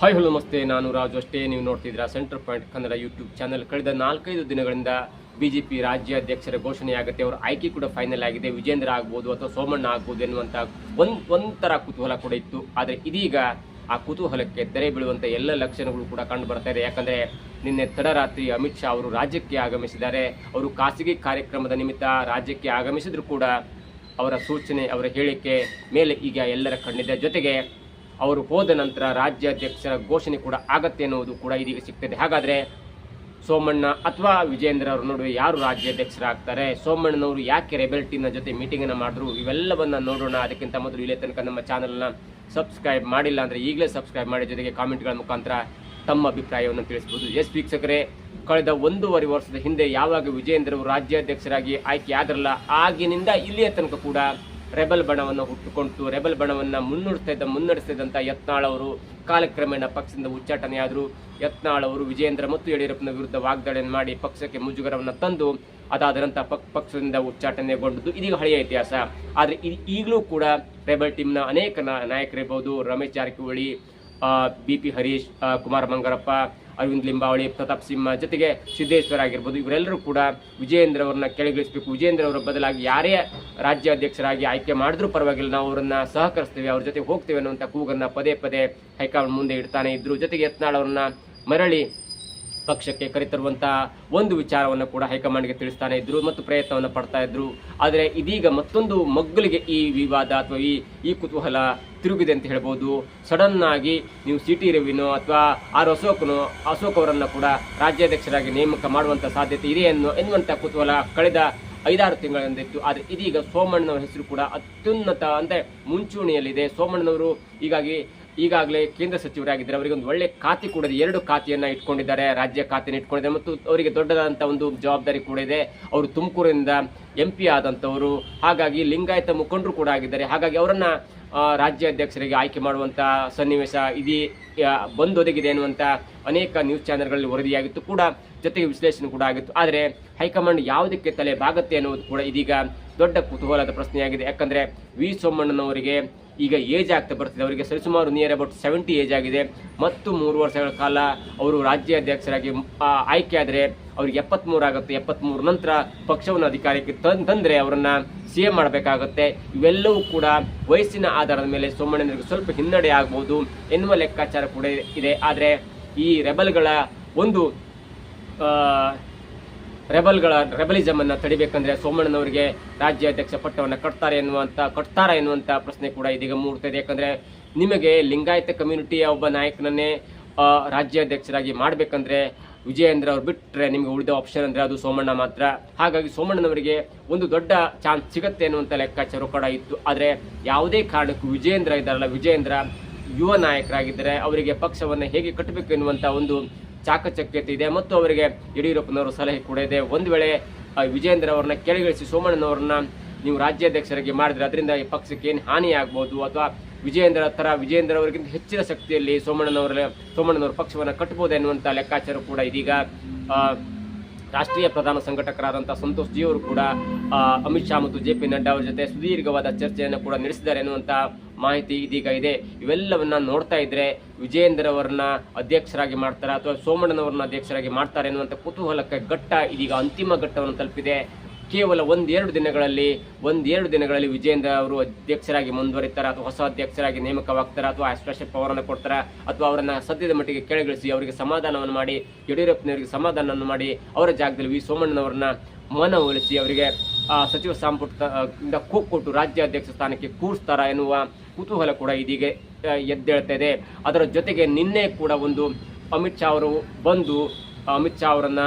Hi hello ನಮಸ್ತೆ, ನಾನು ರಾಜು ಅಷ್ಟೇ. ನೀವು ನೋಡ್ತಿದ್ದೀರಾ center point Kannada YouTube channel. ಕಳೆದ ನಾಲ್ಕೈದು ದಿನಗಳಿಂದ ಬಿಜೆಪಿ ರಾಜ್ಯಾಧ್ಯಕ್ಷರ ಘೋಷಣೆಯಾಗುತ್ತೆ ಅವರ ಆಯ್ಕೆ ಕೂಡ ಫೈನಲ್ ಆಗಿದೆ. ವಿಜೇಂದ್ರ ಆಗ್ಬೋದು ಅಥವಾ ಸೋಮಣ್ಣ ಆಗ್ಬೋದು ಎನ್ನುವಂಥ ಒಂದು, ಒಂಥರ ಕುತೂಹಲ ಕೂಡ ಇತ್ತು. ಆದರೆ ಇದೀಗ ಆ ಕುತೂಹಲಕ್ಕೆ ತೆರೆ ಬೀಳುವಂಥ ಎಲ್ಲ ಲಕ್ಷಣಗಳು ಕೂಡ ಕಂಡು ಬರ್ತಾ ಇದೆ. ಯಾಕಂದರೆ ನಿನ್ನೆ ತಡರಾತ್ರಿ ಅಮಿತ್ ಶಾ ಅವರು ರಾಜ್ಯಕ್ಕೆ ಆಗಮಿಸಿದ್ದಾರೆ. ಅವರು ಖಾಸಗಿ ಕಾರ್ಯಕ್ರಮದ ನಿಮಿತ್ತ ರಾಜ್ಯಕ್ಕೆ ಆಗಮಿಸಿದ್ರು ಕೂಡ ಅವರ ಸೂಚನೆ, ಅವರ ಹೇಳಿಕೆ ಮೇಲೆ ಈಗ ಎಲ್ಲರ ಕಣ್ಣಿದೆ. ಜೊತೆಗೆ ಅವರು ಹೋದ ನಂತರ ರಾಜ್ಯಾಧ್ಯಕ್ಷರ ಘೋಷಣೆ ಕೂಡ ಆಗತ್ತೆ ಅನ್ನೋದು ಕೂಡ ಇದೀಗ ಸಿಗ್ತದೆ. ಹಾಗಾದರೆ ಸೋಮಣ್ಣ ಅಥವಾ ವಿಜೇಂದ್ರ ಅವರ ನಡುವೆ ಯಾರು ರಾಜ್ಯಾಧ್ಯಕ್ಷರಾಗ್ತಾರೆ? ಸೋಮಣ್ಣನವರು ಯಾಕೆ ರೆಬೆಲ್ ಟೀಮ್ನ ಜೊತೆ ಮೀಟಿಂಗನ್ನು ಮಾಡಿದ್ರು? ಇವೆಲ್ಲವನ್ನು ನೋಡೋಣ. ಅದಕ್ಕಿಂತ ಮೊದಲು ಇಲ್ಲೇ ತನಕ ನಮ್ಮ ಚಾನಲ್ನ ಸಬ್ಸ್ಕ್ರೈಬ್ ಮಾಡಿಲ್ಲ ಅಂದರೆ ಈಗಲೇ ಸಬ್ಸ್ಕ್ರೈಬ್ ಮಾಡಿ ಜೊತೆಗೆ ಕಾಮೆಂಟ್ಗಳ ಮುಖಾಂತರ ತಮ್ಮ ಅಭಿಪ್ರಾಯವನ್ನು ತಿಳಿಸ್ಬೋದು. ಎಸ್ ವೀಕ್ಷಕರೇ, ಕಳೆದ ಒಂದೂವರೆ ವರ್ಷದ ಹಿಂದೆ ಯಾವಾಗ ವಿಜೇಂದ್ರ ಅವರು ರಾಜ್ಯಾಧ್ಯಕ್ಷರಾಗಿ ಆಯ್ಕೆ ಆದರಲ್ಲ ಆಗಿನಿಂದ ಇಲ್ಲಿಯ ತನಕ ಕೂಡ ರೆಬಲ್ ಬಣವನ್ನು ಹುಟ್ಟುಕೊಂಡು ರೆಬಲ್ ಬಣವನ್ನು ಮುನ್ನಡೆಸ್ತಾ ಮುನ್ನಡೆಸಿದಂಥ ಯತ್ನಾಳ್ ಅವರು ಕಾಲಕ್ರಮೇಣ ಪಕ್ಷದಿಂದ ಉಚ್ಚಾಟನೆಯಾದರು. ಯತ್ನಾಳ್ ಅವರು ವಿಜೇಂದ್ರ ಮತ್ತು ಯಡಿಯೂರಪ್ಪನ ವಿರುದ್ಧ ವಾಗ್ದಾಳಿಯನ್ನು ಮಾಡಿ ಪಕ್ಷಕ್ಕೆ ಮುಜುಗರವನ್ನು ತಂದು, ಅದಾದ ಪಕ್- ಪಕ್ಷದಿಂದ ಉಚ್ಚಾಟನೆಗೊಂಡದ್ದು ಇದೀಗ ಹಳೆಯ ಇತಿಹಾಸ. ಆದರೆ ಇದು ಈಗಲೂ ಕೂಡ ರೆಬಲ್ ಟೀಮ್ನ ಅನೇಕ ನಾಯಕರಿರ್ಬೋದು. ರಮೇಶ್ ಜಾರಕಿಹೊಳಿ ಬಿ ಪಿ ಹರೀಶ್ ಕುಮಾರ ಮಂಗರಪ್ಪ ಅರವಿಂದ್ ಲಿಂಬಾವಳಿ, ಪ್ರತಾಪ್ ಸಿಂಹ ಜೊತೆಗೆ ಸಿದ್ದೇಶ್ವರ ಆಗಿರ್ಬೋದು, ಇವರೆಲ್ಲರೂ ಕೂಡ ವಿಜಯೇಂದ್ರ ಅವರನ್ನ ಕೆಳಗಿಳಿಸಬೇಕು. ವಿಜಯೇಂದ್ರ ಅವರ ಬದಲಾಗಿ ಯಾರೇ ರಾಜ್ಯಾಧ್ಯಕ್ಷರಾಗಿ ಆಯ್ಕೆ ಮಾಡಿದ್ರೂ ಪರವಾಗಿಲ್ಲ, ನಾವು ಅವರನ್ನ ಸಹಕರಿಸ್ತೇವೆ, ಅವ್ರ ಜೊತೆ ಹೋಗ್ತೇವೆ ಅನ್ನುವಂಥ ಕೂಗನ್ನ ಪದೇ ಪದೇ ಹೈಕಮಾಂಡ್ ಮುಂದೆ ಇಡ್ತಾನೆ ಇದ್ರು. ಜೊತೆಗೆ ಯತ್ನಾಳ್ ಅವ್ರನ್ನ ಮರಳಿ ಪಕ್ಷಕ್ಕೆ ಕರೆತರುವಂತ ಒಂದು ವಿಚಾರವನ್ನು ಕೂಡ ಹೈಕಮಾಂಡ್ಗೆ ತಿಳಿಸ್ತಾನೆ ಇದ್ರು ಮತ್ತು ಪ್ರಯತ್ನವನ್ನು ಪಡ್ತಾ ಇದ್ರು. ಆದರೆ ಇದೀಗ ಮತ್ತೊಂದು ಮಗ್ಗಲಿಗೆ ಈ ವಿವಾದ ಅಥವಾ ಈ ಈ ಕುತೂಹಲ ತಿರುಗಿದೆ ಅಂತ ಹೇಳ್ಬೋದು. ಸಡನ್ ಆಗಿ ನೀವು ಸಿ ಟಿ ರವಿನೋ ಅಥವಾ ಆರ್ ಅಶೋಕ್ನೋ, ಅಶೋಕ್ ಅವರನ್ನ ಕೂಡ ರಾಜ್ಯಾಧ್ಯಕ್ಷರಾಗಿ ನೇಮಕ ಮಾಡುವಂತ ಸಾಧ್ಯತೆ ಇದೆ ಎನ್ನು ಎನ್ನುವಂತಹ ಕುತೂಹಲ ಕಳೆದ ಐದಾರು ತಿಂಗಳಿಂದ ಇತ್ತು ಆದರೆ ಇದೀಗ ಸೋಮಣ್ಣನವರ ಹೆಸರು ಕೂಡ ಅತ್ಯುನ್ನತ ಅಂದರೆ ಮುಂಚೂಣಿಯಲ್ಲಿದೆ. ಸೋಮಣ್ಣನವರು ಹೀಗಾಗಿ, ಈಗಾಗಲೇ ಕೇಂದ್ರ ಸಚಿವರಾಗಿದ್ದಾರೆ ಅವರಿಗೆ ಒಂದು ಒಳ್ಳೆ ಖಾತೆ ಕೂಡ ಇದೆ. ಎರಡು ಖಾತೆಯನ್ನು ಇಟ್ಕೊಂಡಿದ್ದಾರೆ, ರಾಜ್ಯ ಖಾತೆಯನ್ನು ಇಟ್ಕೊಂಡಿದ್ದಾರೆ ಮತ್ತು ಅವರಿಗೆ ದೊಡ್ಡದಾದಂಥ ಒಂದು ಜವಾಬ್ದಾರಿ ಕೂಡ ಇದೆ. ಅವರು ತುಮಕೂರಿನಿಂದ ಎಂ ಪಿ ಆದಂಥವರು ಹಾಗಾಗಿ ಲಿಂಗಾಯತ ಮುಖಂಡರು ಕೂಡ ಆಗಿದ್ದಾರೆ. ಹಾಗಾಗಿ ಅವರನ್ನ ರಾಜ್ಯಾಧ್ಯಕ್ಷರಿಗೆ ಆಯ್ಕೆ ಮಾಡುವಂಥ ಸನ್ನಿವೇಶ ಇದೀ ಬಂದೊದಗಿದೆ ಅನ್ನುವಂತ ಅನೇಕ ನ್ಯೂಸ್ ಚಾನೆಲ್ಗಳಲ್ಲಿ ವರದಿಯಾಗಿತ್ತು ಕೂಡ, ಜೊತೆಗೆ ವಿಶ್ಲೇಷಣೆ ಕೂಡ ಆಗಿತ್ತು. ಆದರೆ ಹೈಕಮಾಂಡ್ ಯಾವುದಕ್ಕೆ ತಲೆ ಬಾಗತ್ತೆ ಅನ್ನುವುದು ಕೂಡ ಇದೀಗ ದೊಡ್ಡ ಕುತೂಹಲದ ಪ್ರಶ್ನೆಯಾಗಿದೆ. ಯಾಕಂದರೆ ವಿ ಸೋಮಣ್ಣನವರಿಗೆ ಈಗ ಏಜ್ ಆಗ್ತಾ ಬರ್ತಿದೆ. ಅವರಿಗೆ ಸರಿಸುಮಾರು ನಿಯರ್ ಅಬೌಟ್ ಸೆವೆಂಟಿ ಏಜ್ ಆಗಿದೆ. ಮತ್ತು ಮೂರು ವರ್ಷಗಳ ಕಾಲ ಅವರು ರಾಜ್ಯಾಧ್ಯಕ್ಷರಾಗಿ ಅಧ್ಯಕ್ಷರಾಗಿ ಆಯ್ಕೆ ಆದರೆ ಅವ್ರಿಗೆ ಎಪ್ಪತ್ತ್ಮೂರು ಆಗುತ್ತೆ. ಎಪ್ಪತ್ಮೂರು ನಂತರ ಪಕ್ಷವನ್ನು ಅಧಿಕಾರಕ್ಕೆ ತಂದರೆ ಅವರನ್ನು ಸಿ ಎಂ ಮಾಡಬೇಕಾಗುತ್ತೆ. ಇವೆಲ್ಲವೂ ಕೂಡ ವಯಸ್ಸಿನ ಆಧಾರದ ಮೇಲೆ ಸೋಮಣ್ಣನಿಗೆ ಸ್ವಲ್ಪ ಹಿನ್ನಡೆ ಆಗ್ಬೋದು ಎನ್ನುವ ಲೆಕ್ಕಾಚಾರ ಕೂಡ ಇದೆ. ಆದರೆ ಈ ರೆಬಲ್ಗಳ ಒಂದು ರೆಬಲ್ಗಳ ರೆಬಲಿಸಮ್ ಅನ್ನ ತಡಿಬೇಕಂದ್ರೆ ಸೋಮಣ್ಣನವರಿಗೆ ರಾಜ್ಯಾಧ್ಯಕ್ಷ ಪಟ್ಟವನ್ನು ಕಟ್ತಾರೆ ಎನ್ನುವಂತ, ಕಟ್ತಾರ ಎನ್ನುವಂತ ಪ್ರಶ್ನೆ ಕೂಡ ಇದೀಗ ಮೂಡ್ತಾ ಇದೆ. ಯಾಕಂದ್ರೆ ನಿಮಗೆ ಲಿಂಗಾಯತ ಕಮ್ಯುನಿಟಿಯ ಒಬ್ಬ ನಾಯಕನನ್ನೇ ರಾಜ್ಯಾಧ್ಯಕ್ಷರಾಗಿ ಮಾಡ್ಬೇಕಂದ್ರೆ ವಿಜಯೇಂದ್ರ ಅವ್ರು ಬಿಟ್ಟರೆ ನಿಮಗೆ ಉಳಿದ ಆಪ್ಷನ್ ಅಂದ್ರೆ ಅದು ಸೋಮಣ್ಣ ಮಾತ್ರ. ಹಾಗಾಗಿ ಸೋಮಣ್ಣನವರಿಗೆ ಒಂದು ದೊಡ್ಡ ಚಾನ್ಸ್ ಸಿಗತ್ತೆ ಅನ್ನುವಂತ ಲೆಕ್ಕಾಚಾರ ಕೂಡ ಇತ್ತು. ಆದರೆ ಯಾವುದೇ ಕಾರಣಕ್ಕೂ ವಿಜಯೇಂದ್ರ ಇದ್ದಾರಲ್ಲ, ವಿಜಯೇಂದ್ರ ಯುವ ನಾಯಕರಾಗಿದ್ದರೆ ಅವರಿಗೆ ಪಕ್ಷವನ್ನು ಹೇಗೆ ಕಟ್ಟಬೇಕು ಎನ್ನುವಂಥ ಒಂದು ಚಾಕಚಕ್ಯತೆ ಇದೆ ಮತ್ತು ಅವರಿಗೆ ಯಡಿಯೂರಪ್ಪನವರು ಸಲಹೆ ಕೂಡ ಇದೆ. ಒಂದು ವೇಳೆ ವಿಜಯೇಂದ್ರ ಅವರನ್ನ ಕೆಳಗಿಳಿಸಿ ಸೋಮಣ್ಣನವರನ್ನ ನೀವು ರಾಜ್ಯಾಧ್ಯಕ್ಷರಾಗಿ ಮಾಡಿದ್ರೆ ಅದರಿಂದ ಈ ಪಕ್ಷಕ್ಕೆ ಏನು ಹಾನಿ ಆಗ್ಬೋದು ಅಥವಾ ವಿಜಯೇಂದ್ರ ತರ ವಿಜಯೇಂದ್ರ ಅವರಿಗಿಂತ ಹೆಚ್ಚಿನ ಶಕ್ತಿಯಲ್ಲಿ ಸೋಮಣ್ಣನವರ ಸೋಮಣ್ಣನವರ ಪಕ್ಷವನ್ನು ಕಟ್ಟಬಹುದು ಎನ್ನುವಂಥ ಲೆಕ್ಕಾಚಾರ ಕೂಡ ಇದೀಗ ರಾಷ್ಟ್ರೀಯ ಪ್ರಧಾನ ಸಂಘಟಕರಾದಂಥ ಸಂತೋಷ್ ಜಿ ಅವರು ಕೂಡ ಅಮಿತ್ ಶಾ ಮತ್ತು ಜೆ ಪಿ ನಡ್ಡಾ ಅವರ ಜೊತೆ ಸುದೀರ್ಘವಾದ ಚರ್ಚೆಯನ್ನು ಕೂಡ ನಡೆಸಿದ್ದಾರೆ ಎನ್ನುವಂತ ಮಾಹಿತಿ ಇದೀಗ ಇದೆ. ಇವೆಲ್ಲವನ್ನ ನೋಡ್ತಾ ಇದ್ರೆ ವಿಜಯೇಂದ್ರ ಅವರನ್ನ ಅಧ್ಯಕ್ಷರಾಗಿ ಮಾಡ್ತಾರೆ ಅಥವಾ ಸೋಮಣ್ಣನವರನ್ನ ಅಧ್ಯಕ್ಷರಾಗಿ ಮಾಡ್ತಾರೆ ಎನ್ನುವಂತ ಕುತೂಹಲಕ್ಕೆ ಘಟ್ಟ ಇದೀಗ ಅಂತಿಮ ಘಟ್ಟವನ್ನು ತಲುಪಿದೆ. ಕೇವಲ ಒಂದೆರಡು ದಿನಗಳಲ್ಲಿ ಒಂದೆರಡು ದಿನಗಳಲ್ಲಿ ವಿಜೇಂದ್ರ ಅವರು ಅಧ್ಯಕ್ಷರಾಗಿ ಮುಂದುವರಿತಾರೆ ಅಥವಾ ಹೊಸ ಅಧ್ಯಕ್ಷರಾಗಿ ನೇಮಕವಾಗ್ತಾರೆ ಅಥವಾ ಸ್ಪೆಷಲ್ ಪವರನ್ನು ಕೊಡ್ತಾರೆ ಅಥವಾ ಅವರನ್ನು ಸದ್ಯದ ಮಟ್ಟಿಗೆ ಕೆಳಗಿಳಿಸಿ ಅವರಿಗೆ ಸಮಾಧಾನವನ್ನು ಮಾಡಿ, ಯಡಿಯೂರಪ್ಪನವರಿಗೆ ಸಮಾಧಾನವನ್ನು ಮಾಡಿ ಅವರ ಜಾಗದಲ್ಲಿ ವಿ ಸೋಮಣ್ಣನವರನ್ನ ಮನವೊಲಿಸಿ ಅವರಿಗೆ ಸಚಿವ ಸಂಪುಟ ಆ, ಇಂದ ಕೊಟ್ಟು ರಾಜ್ಯಾಧ್ಯಕ್ಷ ಸ್ಥಾನಕ್ಕೆ ಕೂರಿಸ್ತಾರ ಎನ್ನುವ ಕುತೂಹಲ ಕೂಡ ಇದೀಗ ಎದ್ದೇಳ್ತಾ ಇದೆ ಅದರ ಜೊತೆಗೆ ನಿನ್ನೆ ಕೂಡ ಒಂದು ಅಮಿತ್ ಶಾ ಅವರು ಬಂದು ಅಮಿತ್ ಶಾ ಅವರನ್ನು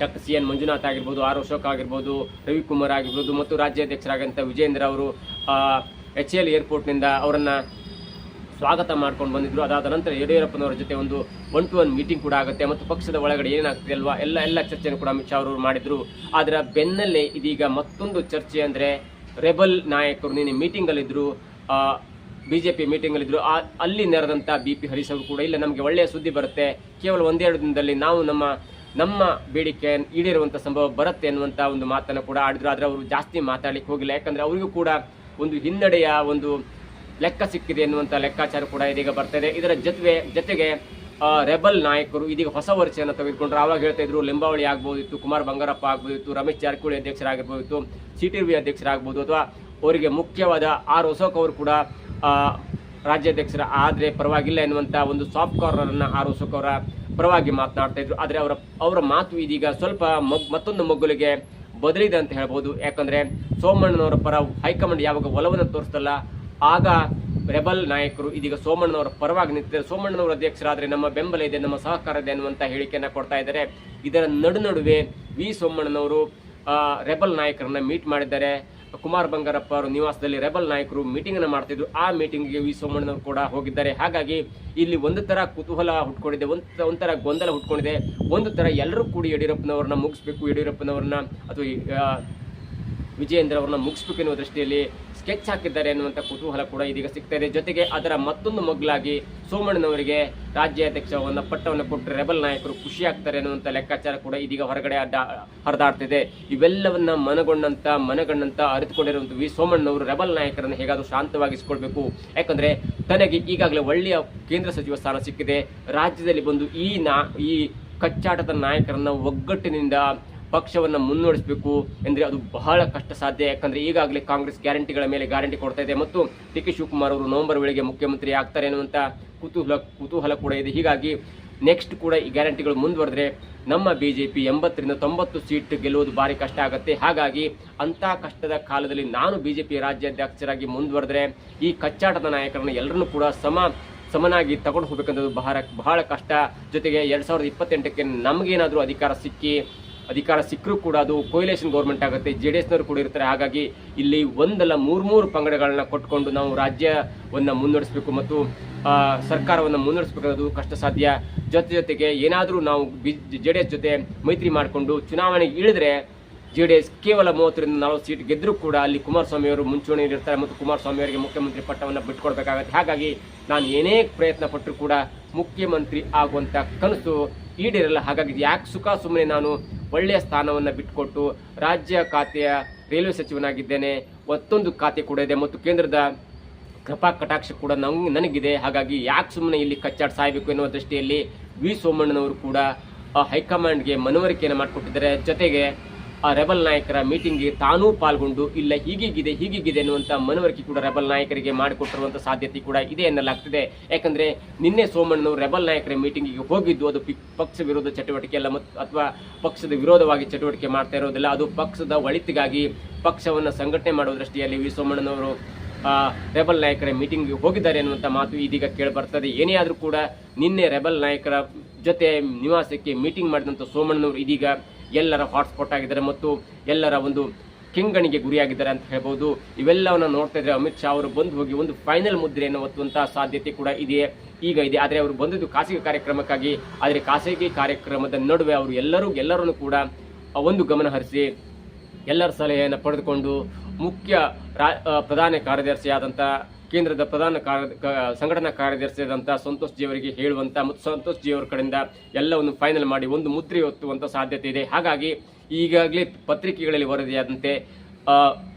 ಡಾಕ್ಟರ್ ಸಿ ಎನ್ ಮಂಜುನಾಥ್ ಆಗಿರ್ಬೋದು ಆರ್ ಅಶೋಕ್ ಆಗಿರ್ಬೋದು ರವಿಕುಮಾರ್ ಆಗಿರ್ಬೋದು ಮತ್ತು ರಾಜ್ಯಾಧ್ಯಕ್ಷರಾಗಂಥ ವಿಜೇಂದ್ರ ಅವರು ಎಚ್ ಎಲ್ ಏರ್ಪೋರ್ಟ್ನಿಂದ ಅವರನ್ನ ಸ್ವಾಗತ ಮಾಡ್ಕೊಂಡು ಬಂದಿದ್ರು. ಅದಾದ ನಂತರ ಯಡಿಯೂರಪ್ಪನವರ ಜೊತೆ ಒಂದು ಒನ್ ಟು ಒನ್ ಮೀಟಿಂಗ್ ಕೂಡ ಆಗುತ್ತೆ. ಮತ್ತು ಪಕ್ಷದ ಒಳಗಡೆ ಏನಾಗ್ತಿದೆ ಅಲ್ವಾ? ಎಲ್ಲ ಎಲ್ಲ ಚರ್ಚೆಯನ್ನು ಕೂಡ ಅಮಿತ್ ಶಾ ಅವರು ಮಾಡಿದ್ರು. ಅದರ ಬೆನ್ನಲ್ಲೇ ಇದೀಗ ಮತ್ತೊಂದು ಚರ್ಚೆ ಅಂದರೆ ರೆಬಲ್ ನಾಯಕರು ನಿನ್ನೆ meeting B J BJP meeting ಅಲ್ಲಿದ್ರು. ಆ- ಅಲ್ಲಿ ನೆರೆದಂಥ ಬಿ ಪಿ ಹರೀಶ್ ಅವರು ಕೂಡ ಇಲ್ಲ, ನಮಗೆ ಒಳ್ಳೆಯ ಸುದ್ದಿ ಬರುತ್ತೆ. ಕೇವಲ ಒಂದೆರಡು ದಿನದಲ್ಲಿ ನಾವು ನಮ್ಮ ನಮ್ಮ ಬೇಡಿಕೆ ಈಡೇರುವಂತ ಸಂಭವ ಬರುತ್ತೆ ಅನ್ನುವಂತ ಒಂದು ಮಾತನ್ನು ಕೂಡ ಆಡಿದ್ರು. ಆದ್ರೆ ಅವರು ಜಾಸ್ತಿ ಮಾತಾಡ್ಲಿಕ್ಕೆ ಹೋಗಿಲ್ಲ. ಯಾಕಂದ್ರೆ ಅವರಿಗೂ ಕೂಡ ಒಂದು ಹಿನ್ನಡೆಯ ಒಂದು ಲೆಕ್ಕ ಸಿಕ್ಕಿದೆ ಎನ್ನುವಂಥ ಲೆಕ್ಕಾಚಾರ ಕೂಡ ಇದೀಗ ಬರ್ತಾ ಇದೆ ಇದರ ಜೊತೆ ಜೊತೆಗೆ ರೆಬಲ್ ನಾಯಕರು ಇದೀಗ ಹೊಸ ವರ್ಷವನ್ನು ತೆಗೆದುಕೊಂಡ್ರು. ಆವಾಗ ಹೇಳ್ತಾ ಇದ್ರು, ಲಿಂಬಾವಳಿ ಆಗ್ಬೋದಿತ್ತು, ಕುಮಾರ್ ಬಂಗಾರಪ್ಪ ಆಗ್ಬೋದಿತ್ತು, ರಮೇಶ್ ಜಾರಕಿಹೊಳಿ ಅಧ್ಯಕ್ಷರಾಗಿರ್ಬೋದಿತ್ತು, ಸಿ ಟಿ ವಿ ಅಧ್ಯಕ್ಷರಾಗ್ಬೋದು ಅಥವಾ ಅವರಿಗೆ ಮುಖ್ಯವಾದ ಆರ್ ಅಶೋಕ್ ಅವರು ಕೂಡ ರಾಜ್ಯಾಧ್ಯಕ್ಷರ ಆದರೆ ಪರವಾಗಿಲ್ಲ ಎನ್ನುವಂಥ ಒಂದು ಸಾಫ್ಟ್ ಕಾರ್ನರ್ ಅನ್ನ ಆರ್ ಅಶೋಕ್ ಅವರ ಪರವಾಗಿ ಮಾತನಾಡ್ತಾ ಇದ್ರು. ಆದರೆ ಅವರ ಅವರ ಮಾತು ಇದೀಗ ಸ್ವಲ್ಪ ಮಗ್, ಮತ್ತೊಂದು ಮಗ್ಗುಲಿಗೆ ಬದಲಿದೆ ಅಂತ ಹೇಳ್ಬೋದು. ಯಾಕಂದ್ರೆ ಸೋಮಣ್ಣನವರ ಪರ ಹೈಕಮಾಂಡ್ ಯಾವಾಗ ಒಲವನ್ನು ತೋರಿಸ್ತಲ್ಲ ಆಗ ರೆಬಲ್ ನಾಯಕರು, ಇದೀಗ ಸೋಮಣ್ಣನವರ ಪರವಾಗಿ ನಿಂತಿದ್ದಾರೆ. ಸೋಮಣ್ಣನವರ ಅಧ್ಯಕ್ಷರಾದರೆ ನಮ್ಮ ಬೆಂಬಲ ಇದೆ, ನಮ್ಮ ಸಹಕಾರ ಇದೆ ಅನ್ನುವಂಥ ಹೇಳಿಕೆಯನ್ನು ಕೊಡ್ತಾ ಇದ್ದಾರೆ. ಇದರ ನಡು ನಡುವೆ ವಿ ಸೋಮಣ್ಣನವರು ರೆಬಲ್ ನಾಯಕರನ್ನ ಮೀಟ್ ಮಾಡಿದ್ದಾರೆ. ಕುಮಾರ್ ಬಂಗಾರಪ್ಪ ಅವರು ನಿವಾಸದಲ್ಲಿ ರೆಬಲ್ ನಾಯಕರು ಮೀಟಿಂಗನ್ನು ಮಾಡ್ತಿದ್ರು. ಆ ಮೀಟಿಂಗ್ಗೆ ವಿ ಸೋಮಣ್ಣನವರು ಕೂಡ ಹೋಗಿದ್ದಾರೆ. ಹಾಗಾಗಿ ಇಲ್ಲಿ ಒಂದು ಥರ ಕುತೂಹಲ ಹುಟ್ಕೊಂಡಿದೆ, ಒಂದು ಒಂಥರ ಗೊಂದಲ ಹುಟ್ಕೊಂಡಿದೆ. ಒಂದು ಥರ ಎಲ್ಲರೂ ಕೂಡಿ ಯಡಿಯೂರಪ್ಪನವ್ರನ್ನ ಮುಗಿಸ್ಬೇಕು, ಯಡಿಯೂರಪ್ಪನವ್ರನ್ನ ಅಥವಾ ವಿಜಯೇಂದ್ರ ಅವ್ರನ್ನ ಮುಗಿಸ್ಬೇಕು ಎನ್ನುವ ದೃಷ್ಟಿಯಲ್ಲಿ ಸ್ಕೆಚ್ ಹಾಕಿದ್ದಾರೆ ಅನ್ನುವಂಥ ಕುತೂಹಲ ಕೂಡ ಇದೀಗ ಸಿಗ್ತಾ ಇದೆ ಜೊತೆಗೆ ಅದರ ಮತ್ತೊಂದು ಮಗ್ಲಾಗಿ ಸೋಮಣ್ಣನವರಿಗೆ ರಾಜ್ಯಾಧ್ಯಕ್ಷವನ್ನ ಪಟ್ಟವನ್ನು ಕೊಟ್ಟರೆ ರೆಬಲ್ ನಾಯಕರು ಖುಷಿ ಆಗ್ತಾರೆ ಅನ್ನುವಂಥ ಲೆಕ್ಕಾಚಾರ ಕೂಡ ಇದೀಗ ಹೊರಗಡೆ ಅಡ್ಡ ಹರಿದಾಡ್ತಿದೆ. ಇವೆಲ್ಲವನ್ನ ಮನಗೊಂಡಂತ, ಮನಗಂಡಂತ ಅರಿತುಕೊಂಡಿರುವಂಥ ವಿ ಸೋಮಣ್ಣನವರು ರೆಬಲ್ ನಾಯಕರನ್ನು ಹೇಗಾದರೂ ಶಾಂತವಾಗಿಸಿಕೊಳ್ಬೇಕು. ಯಾಕಂದ್ರೆ ತನಗೆ ಈಗಾಗಲೇ ಒಳ್ಳೆಯ ಕೇಂದ್ರ ಸಚಿವ ಸ್ಥಾನ ಸಿಕ್ಕಿದೆ. ರಾಜ್ಯದಲ್ಲಿ ಬಂದು ಈ ನಾ, ಈ ಕಚ್ಚಾಟದ ನಾಯಕರನ್ನ ಒಗ್ಗಟ್ಟಿನಿಂದ ಪಕ್ಷವನ್ನ ಮುನ್ನಡೆಸಬೇಕು ಎಂದರೆ ಅದು ಬಹಳ ಕಷ್ಟ ಸಾಧ್ಯ. ಯಾಕಂದರೆ ಈಗಾಗಲೇ ಕಾಂಗ್ರೆಸ್ ಗ್ಯಾರಂಟಿಗಳ ಮೇಲೆ ಗ್ಯಾರಂಟಿ ಕೊಡ್ತಾ ಇದೆ ಮತ್ತು ಡಿ ಕೆ ಶಿವಕುಮಾರ್ ಅವರು ನವೆಂಬರ್ ವೇಳೆಗೆ ಮುಖ್ಯಮಂತ್ರಿ ಆಗ್ತಾರೆ ಅನ್ನುವಂಥ ಕುತೂಹಲ ಕುತೂಹಲ ಕೂಡ ಇದೆ. ಹೀಗಾಗಿ ನೆಕ್ಸ್ಟ್ ಕೂಡ ಈ ಗ್ಯಾರಂಟಿಗಳು ಮುಂದುವರೆದ್ರೆ ನಮ್ಮ ಬಿ ಜೆ ಪಿ ಎಂಬತ್ತರಿಂದ ತೊಂಬತ್ತು ಸೀಟ್ ಗೆಲ್ಲುವುದು ಭಾರಿ ಕಷ್ಟ ಆಗುತ್ತೆ. ಹಾಗಾಗಿ ಅಂಥ ಕಷ್ಟದ ಕಾಲದಲ್ಲಿ ನಾನು ಬಿ ಜೆ ಪಿ ರಾಜ್ಯಾಧ್ಯಕ್ಷರಾಗಿ ಮುಂದುವರೆದ್ರೆ ಈ ಕಚ್ಚಾಟದ ನಾಯಕರನ್ನು ಎಲ್ಲರನ್ನೂ ಕೂಡ ಸಮ, ಸಮನಾಗಿ ತಗೊಂಡು ಹೋಗಬೇಕಂತದ್ದು ಬಹಳ ಬಹಳ ಕಷ್ಟ. ಜೊತೆಗೆ ಎರಡು ಸಾವಿರದ ಇಪ್ಪತ್ತೆಂಟಕ್ಕೆ ನಮಗೇನಾದರೂ ಅಧಿಕಾರ ಸಿಕ್ಕಿ ಅಧಿಕಾರ ಸಿಕ್ಕರೂ ಕೂಡ ಅದು ಕೊಯ್ಲೇಷನ್ ಗೌರ್ಮೆಂಟ್ ಆಗುತ್ತೆ ಜೆ ಡಿ ಎಸ್ನವರು ಕೂಡ ಇರ್ತಾರೆ. ಹಾಗಾಗಿ ಇಲ್ಲಿ ಒಂದಲ್ಲ ಮೂರು ಮೂರು ಪಂಗಡಗಳನ್ನ ಕೊಟ್ಕೊಂಡು ನಾವು ರಾಜ್ಯವನ್ನು ಮುನ್ನಡೆಸಬೇಕು ಮತ್ತು ಸರ್ಕಾರವನ್ನು ಮುನ್ನಡೆಸಬೇಕಾದ್ದು ಕಷ್ಟ ಸಾಧ್ಯ ಜೊತೆ ಜೊತೆಗೆ ಏನಾದರೂ ನಾವು ಜೆ ಡಿ ಜೊತೆ ಮೈತ್ರಿ ಮಾಡಿಕೊಂಡು ಚುನಾವಣೆಗೆ ಇಳಿದ್ರೆ ಜೆ ಡಿ ಎಸ್ ಕೇವಲ ಮೂವತ್ತರಿಂದ ನಾಲ್ಕು ಸೀಟ್ ಗೆದ್ದರೂ ಕೂಡ ಅಲ್ಲಿ ಕುಮಾರಸ್ವಾಮಿ ಅವರು ಮುಂಚೂಣಿಯಲ್ಲಿ ಇರ್ತಾರೆ ಮತ್ತು ಕುಮಾರಸ್ವಾಮಿ ಅವರಿಗೆ ಮುಖ್ಯಮಂತ್ರಿ ಪಟ್ಟವನ್ನು ಬಿಟ್ಕೊಡ್ಬೇಕಾಗತ್ತೆ. ಹಾಗಾಗಿ ನಾನು ಏನೇ ಪ್ರಯತ್ನ ಪಟ್ಟರೂ ಕೂಡ ಮುಖ್ಯಮಂತ್ರಿ ಆಗುವಂಥ ಕನಸು ಈಡೇರಲ್ಲ. ಹಾಗಾಗಿ ಯಾಕೆ ಸುಖ ಸುಮ್ಮನೆ ನಾನು ಒಳ್ಳೆಯ ಸ್ಥಾನವನ್ನು ಬಿಟ್ಟುಕೊಟ್ಟು ರಾಜ್ಯ ಖಾತೆಯ ರೈಲ್ವೆ ಸಚಿವನಾಗಿದ್ದೇನೆ. ಮತ್ತೊಂದು ಖಾತೆ ಕೂಡ ಇದೆ. ಮತ್ತು ಕೇಂದ್ರದ ಕೃಪಾ ಕಟಾಕ್ಷ ಕೂಡ ನಂಗೆ ನನಗಿದೆ. ಹಾಗಾಗಿ ಯಾಕೆ ಸುಮ್ಮನೆ ಇಲ್ಲಿ ಕಚ್ಚಾಟ ಸಾಯಬೇಕು ಎನ್ನುವ ದೃಷ್ಟಿಯಲ್ಲಿ ವಿ ಸೋಮಣ್ಣನವರು ಕೂಡ ಹೈಕಮಾಂಡ್ಗೆ ಮನವರಿಕೆಯನ್ನು ಮಾಡಿಕೊಟ್ಟಿದ್ದಾರೆ. ಜೊತೆಗೆ ಆ ರೆಬಲ್ ನಾಯಕರ ಮೀಟಿಂಗ್ಗೆ ತಾನೂ ಪಾಲ್ಗೊಂಡು, ಇಲ್ಲ ಹೀಗೀಗಿದೆ ಹೀಗೀಗಿದೆ ಅನ್ನುವಂಥ ಮನವರಿಕೆ ಕೂಡ ರೆಬಲ್ ನಾಯಕರಿಗೆ ಮಾಡಿಕೊಟ್ಟಿರುವಂಥ ಸಾಧ್ಯತೆ ಕೂಡ ಇದೆ ಎನ್ನಲಾಗ್ತಿದೆ ಯಾಕಂದರೆ ನಿನ್ನೆ ಸೋಮಣ್ಣನವರು ರೆಬಲ್ ನಾಯಕರ ಮೀಟಿಂಗಿಗೆ ಹೋಗಿದ್ದು, ಅದು ಪಕ್ಷ ವಿರೋಧ ಚಟುವಟಿಕೆ ಅಲ್ಲ ಮತ್ತು ಅಥವಾ ಪಕ್ಷದ ವಿರೋಧವಾಗಿ ಚಟುವಟಿಕೆ ಮಾಡ್ತಾ ಇರೋದಿಲ್ಲ, ಅದು ಪಕ್ಷದ ಒಳಿತಿಗಾಗಿ ಪಕ್ಷವನ್ನು ಸಂಘಟನೆ ಮಾಡುವ ದೃಷ್ಟಿಯಲ್ಲಿ ವಿ ಸೋಮಣ್ಣನವರು ರೆಬಲ್ ನಾಯಕರ ಮೀಟಿಂಗ್ಗೆ ಹೋಗಿದ್ದಾರೆ ಅನ್ನುವಂಥ ಮಾತು ಇದೀಗ ಕೇಳಿ ಬರ್ತದೆ ಏನೇ ಆದರೂ ಕೂಡ ನಿನ್ನೆ ರೆಬಲ್ ನಾಯಕರ ಜೊತೆ ನಿವಾಸಕ್ಕೆ ಮೀಟಿಂಗ್ ಮಾಡಿದಂಥ ಸೋಮಣ್ಣನವರು ಇದೀಗ ಎಲ್ಲರ ಹಾಟ್ಸ್ಪಾಟ್ ಆಗಿದ್ದಾರೆ ಮತ್ತು ಎಲ್ಲರ ಒಂದು ಕೆಂಗಣಿಗೆ ಗುರಿಯಾಗಿದ್ದಾರೆ ಅಂತ ಹೇಳ್ಬೋದು. ಇವೆಲ್ಲವನ್ನ ನೋಡ್ತಾ ಇದ್ರೆ ಅಮಿತ್ ಶಾ ಅವರು ಬಂದು ಹೋಗಿ ಒಂದು ಫೈನಲ್ ಮುದ್ರೆಯನ್ನು ಒತ್ತುವಂತಹ ಸಾಧ್ಯತೆ ಕೂಡ ಇದೆ ಈಗ ಇದೆ. ಆದರೆ ಅವರು ಬಂದದ್ದು ಖಾಸಗಿ ಕಾರ್ಯಕ್ರಮಕ್ಕಾಗಿ. ಆದರೆ ಖಾಸಗಿ ಕಾರ್ಯಕ್ರಮದ ನಡುವೆ ಅವರು ಎಲ್ಲರೂ, ಎಲ್ಲರನ್ನು ಕೂಡ ಒಂದು ಗಮನ ಹರಿಸಿ ಎಲ್ಲರ ಸಲಹೆಯನ್ನು ಪಡೆದುಕೊಂಡು ಮುಖ್ಯ ರಾ- ಪ್ರಧಾನ ಕಾರ್ಯದರ್ಶಿಯಾದಂಥ ಕೇಂದ್ರದ ಪ್ರಧಾನ ಕಾರ್ಯ ಸಂಘಟನಾ ಕಾರ್ಯದರ್ಶಿಯಾದಂಥ ಸಂತೋಷ್ ಜಿ ಅವರಿಗೆ ಹೇಳುವಂತ ಮತ್ತು ಸಂತೋಷ್ ಜಿ ಅವರ ಕಡೆಯಿಂದ ಎಲ್ಲವನ್ನು ಫೈನಲ್ ಮಾಡಿ ಒಂದು ಮುದ್ರೆ ಒತ್ತುವಂಥ ಸಾಧ್ಯತೆ ಇದೆ. ಹಾಗಾಗಿ ಈಗಾಗಲೇ ಪತ್ರಿಕೆಗಳಲ್ಲಿ ವರದಿಯಾದಂತೆ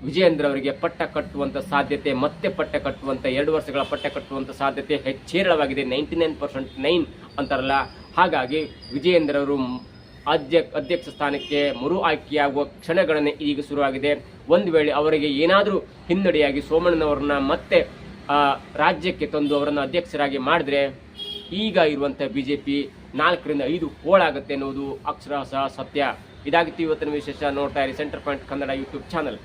ವಿಜಯೇಂದ್ರ ಅವರಿಗೆ ಪಟ್ಟ ಕಟ್ಟುವಂತ ಸಾಧ್ಯತೆ, ಮತ್ತೆ ಪಟ್ಟ ಕಟ್ಟುವಂತ, ಎರಡು ವರ್ಷಗಳ ಪಟ್ಟ ಕಟ್ಟುವಂತ ಸಾಧ್ಯತೆ ಹೆಚ್ಚೇರಳವಾಗಿದೆ ನೈಂಟಿ ನೈನ್ ಪರ್ಸೆಂಟ್ ನೈನ್ ಅಂತಾರಲ್ಲ. ಹಾಗಾಗಿ ವಿಜಯೇಂದ್ರ ಅವರು ಅಧ್ಯಕ್ಷ ಅಧ್ಯಕ್ಷ ಸ್ಥಾನಕ್ಕೆ ಮರು ಆಯ್ಕೆಯಾಗುವ ಕ್ಷಣಗಣನೆ ಈಗ ಶುರುವಾಗಿದೆ. ಒಂದು ವೇಳೆ ಅವರಿಗೆ ಏನಾದರೂ ಹಿನ್ನಡೆಯಾಗಿ ಸೋಮಣ್ಣನವರನ್ನ ಮತ್ತೆ ಆ, ರಾಜ್ಯಕ್ಕೆ ತಂದು ಅವರನ್ನು ಅಧ್ಯಕ್ಷರಾಗಿ ಮಾಡಿದ್ರೆ ಈಗ ಇರುವಂಥ ಪಿ ನಾಲ್ಕರಿಂದ ಐದು ಹೋಳಾಗುತ್ತೆ ಅನ್ನೋದು ಅಕ್ಷರಶಃ ಸತ್ಯ. ಇದಾಗಿತ್ತು ಇವತ್ತಿನ ವಿಶೇಷ ನೋಡ್ತಾ ಇರಿ center point Kannada YouTube channel.